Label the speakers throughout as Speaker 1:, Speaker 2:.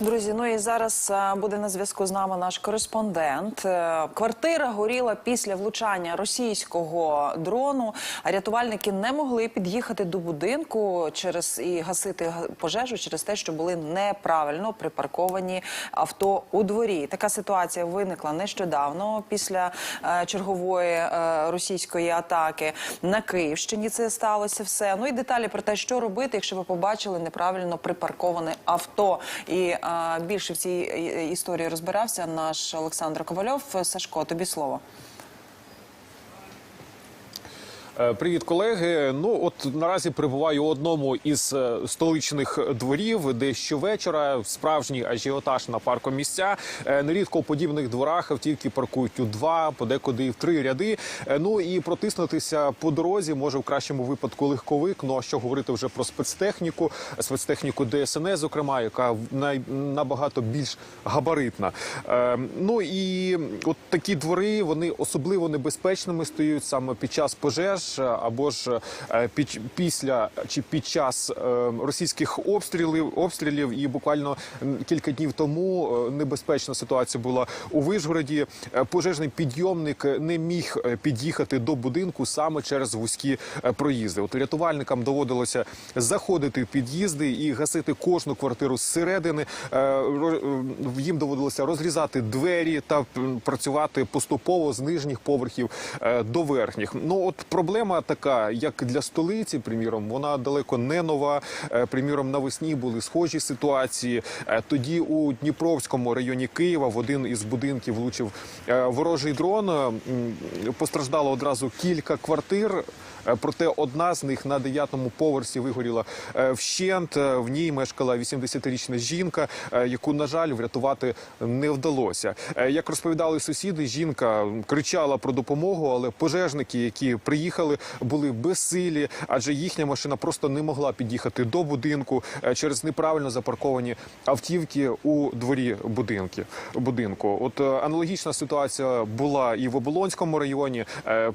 Speaker 1: Друзі, ну і зараз е, буде на зв'язку з нами наш кореспондент. Е, Квартира горіла після влучання російського дрону. Рятувальники не могли під'їхати до будинку через і гасити пожежу через те, що були неправильно припарковані авто у дворі. Така ситуація виникла нещодавно після е, чергової російської атаки на Київщині. Це сталося все. Ну і деталі про те, що робити, якщо ви побачили неправильно припарковане авто. І більше в цій е, історії розбирався наш Олександр Ковальов. Сашко, тобі слово.
Speaker 2: Е, Привіт, колеги. Ну от наразі перебуваю у одному із е, столичних дворів, де щовечора справжній ажіотаж на паркомісця. Е, Нерідко у подібних дворах автівки паркують у два, подекуди в три ряди. Ну і протиснутися по дорозі може в кращому випадку легковик. Ну а що говорити вже про спецтехніку, спецтехніку ДСНС, зокрема, яка най, набагато більш габаритна. Ну і от такі двори вони особливо небезпечними стають саме під час пожеж е, або ж е, під після чи під час е, російських обстрілів обстрілів. І буквально кілька днів тому небезпечна ситуація була у Вишгороді. Е, Пожежний підйомник не міг під'їхати до будинку саме через вузькі проїзди. От рятувальникам доводилося заходити в під'їзди і гасити кожну квартиру зсередини. Їм доводилося розрізати двері та працювати поступово з нижніх поверхів до верхніх. Ну от проблема така, як для столиці, приміром, вона далеко не нова. Е, Приміром, навесні були схожі ситуації. Е, Тоді у Дніпровському районі Києва в один із будинків влучив е, ворожий дрон. Постраждало одразу кілька квартир. Е, Проте одна з них на дев'ятому поверсі вигоріла е, вщент. Е, В ній мешкала 80-річна жінка, яку, на жаль, врятувати не вдалося. Як розповідали сусіди, жінка кричала про допомогу, але пожежники, які приїхали, були безсилі, адже їхня машина просто не могла під'їхати до будинку через неправильно запарковані автівки у дворі будинки. Будинку, от аналогічна ситуація була і в Оболонському районі.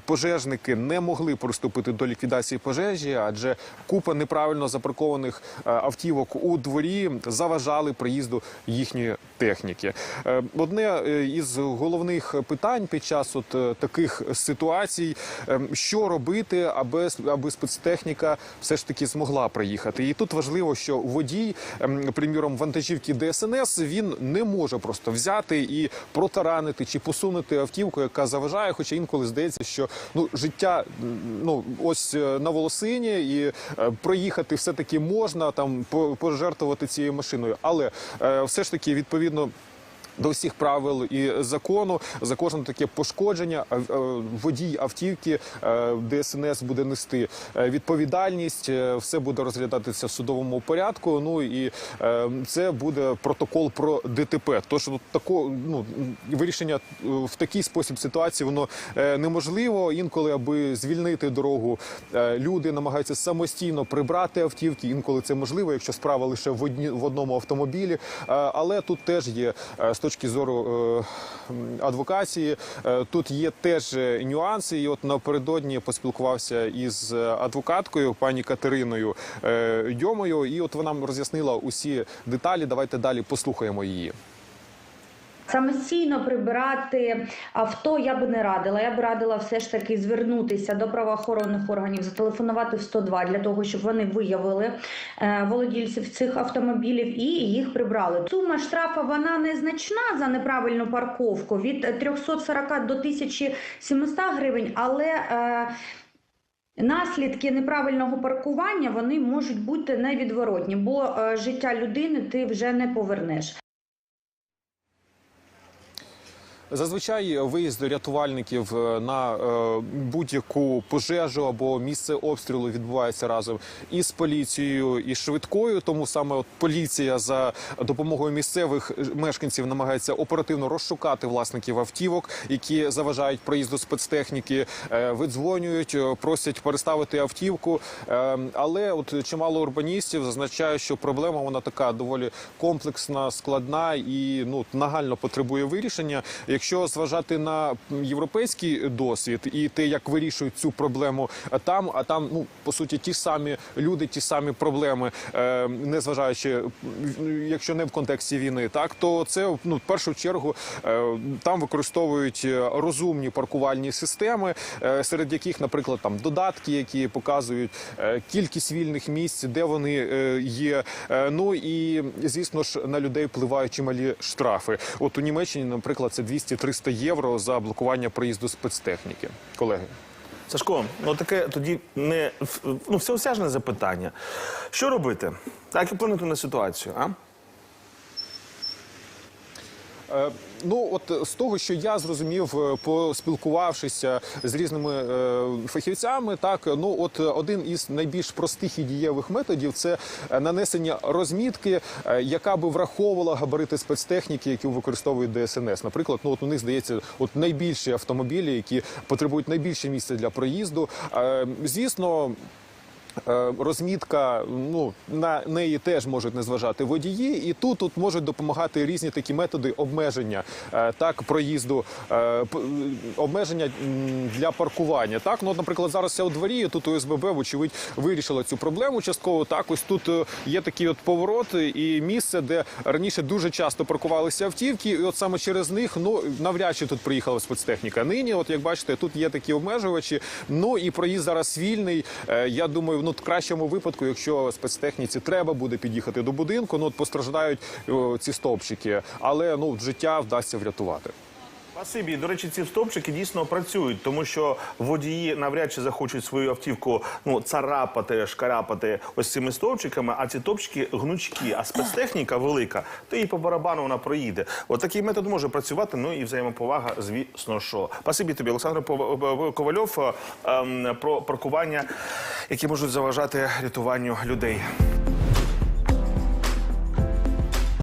Speaker 2: Пожежники не могли приступити до ліквідації пожежі, адже купа неправильно запаркованих е, автівок у дворі заважали приїзду їхньої техніки. Е, Одне е, із головних питань під час от е, таких ситуацій, що робити, аби аби спецтехніка все ж таки змогла приїхати. І тут важливо, що водій, ем, приміром, вантажівки ДСНС, він не може просто взяти і протаранити чи посунути автівку, яка заважає. Хоча інколи здається, що ну життя ну ось на волосині, і проїхати все таки можна там по- пожертвувати цією машиною, але все ж таки відповідно. no, До всіх правил і закону за кожне таке пошкодження водій автівки е, ДСНС буде нести е, відповідальність. е, Все буде розглядатися в судовому порядку. Ну і це буде протокол про ДТП. Тож тако ну вирішення в такий спосіб ситуації воно неможливо. Інколи, аби звільнити дорогу, люди намагаються самостійно прибрати автівки. Інколи це можливо, якщо справа лише в одні в одному автомобілі. Але тут теж є е, з точки зору е, адвокації. е, Тут є теж е, нюанси. І от напередодні поспілкувався із адвокаткою пані Катериною Йомою, і от вона роз'яснила усі деталі. Давайте далі послухаємо її.
Speaker 3: Самостійно прибирати авто я би не радила. Я б радила все ж таки звернутися до правоохоронних органів, зателефонувати в 102 для того, щоб вони виявили е, володільців цих автомобілів і їх прибрали. Сума штрафа вона незначна за неправильну парковку від 340 до 1700 гривень, але е, Наслідки неправильного паркування вони можуть бути невідворотні, бо е, життя людини ти вже не повернеш.
Speaker 2: Зазвичай виїзд рятувальників е, на е, будь-яку пожежу або місце обстрілу відбувається разом із поліцією і швидкою. Тому саме от поліція за допомогою місцевих мешканців намагається оперативно розшукати власників автівок, які заважають проїзду спецтехніки, е, видзвонюють, просять переставити автівку. Але от чимало урбаністів зазначають, що проблема вона така доволі комплексна, складна і ну нагально потребує вирішення. Якщо зважати на європейський досвід і те, як вирішують цю проблему там, а там, ну по суті, ті самі люди, ті самі проблеми, е, незважаючи, якщо не в контексті війни, так то це ну в першу чергу е, там використовують розумні паркувальні системи, е, серед яких, наприклад, там додатки, які показують кількість вільних місць, де вони є. Ну і звісно ж на людей впливають чималі штрафи. От у Німеччині, наприклад, це 200-300 євро за блокування проїзду спецтехніки. Колеги.
Speaker 4: Сашко, ну таке тоді не ну, всеосяжне запитання. Що робити? Так і вплинути на ситуацію, а?
Speaker 2: Е, Ну, от з того, що я зрозумів, е, поспілкувавшися з різними е, фахівцями, так ну от один із найбільш простих і дієвих методів це е, нанесення розмітки, е, яка би враховувала габарити спецтехніки, які використовують ДСНС. Наприклад, ну от у них здається, от найбільші автомобілі, які потребують найбільше місця для проїзду. Е, Звісно. Е, Розмітка, ну на неї теж можуть не зважати водії, і тут, тут можуть допомагати різні такі методи обмеження е, так проїзду, е, обмеження для паркування. Так, ну наприклад, зараз я у дворі. Тут ОСББ, вочевидь, вирішила цю проблему частково. Так, ось тут є такі от повороти і місце, де раніше дуже часто паркувалися автівки, і от саме через них ну навряд чи тут приїхала спецтехніка. Нині, от як бачите, тут є такі обмежувачі. Ну і проїзд зараз вільний. Я думаю, ну в кращому випадку, якщо спецтехніці треба буде під'їхати до будинку, ну от постраждають о, ці стовпчики, але ну життя вдасться врятувати.
Speaker 4: Спасибі. До речі, ці стовпчики дійсно працюють, тому що водії навряд чи захочуть свою автівку ну царапати, шкарапати ось цими стовпчиками, а ці топчики гнучкі, а спецтехніка велика, то і по барабану вона проїде. От такий метод може працювати. Ну і взаємоповага, звісно, що. Спасибі тобі, Олександр Ковальов, ем, про паркування, які можуть заважати рятуванню людей.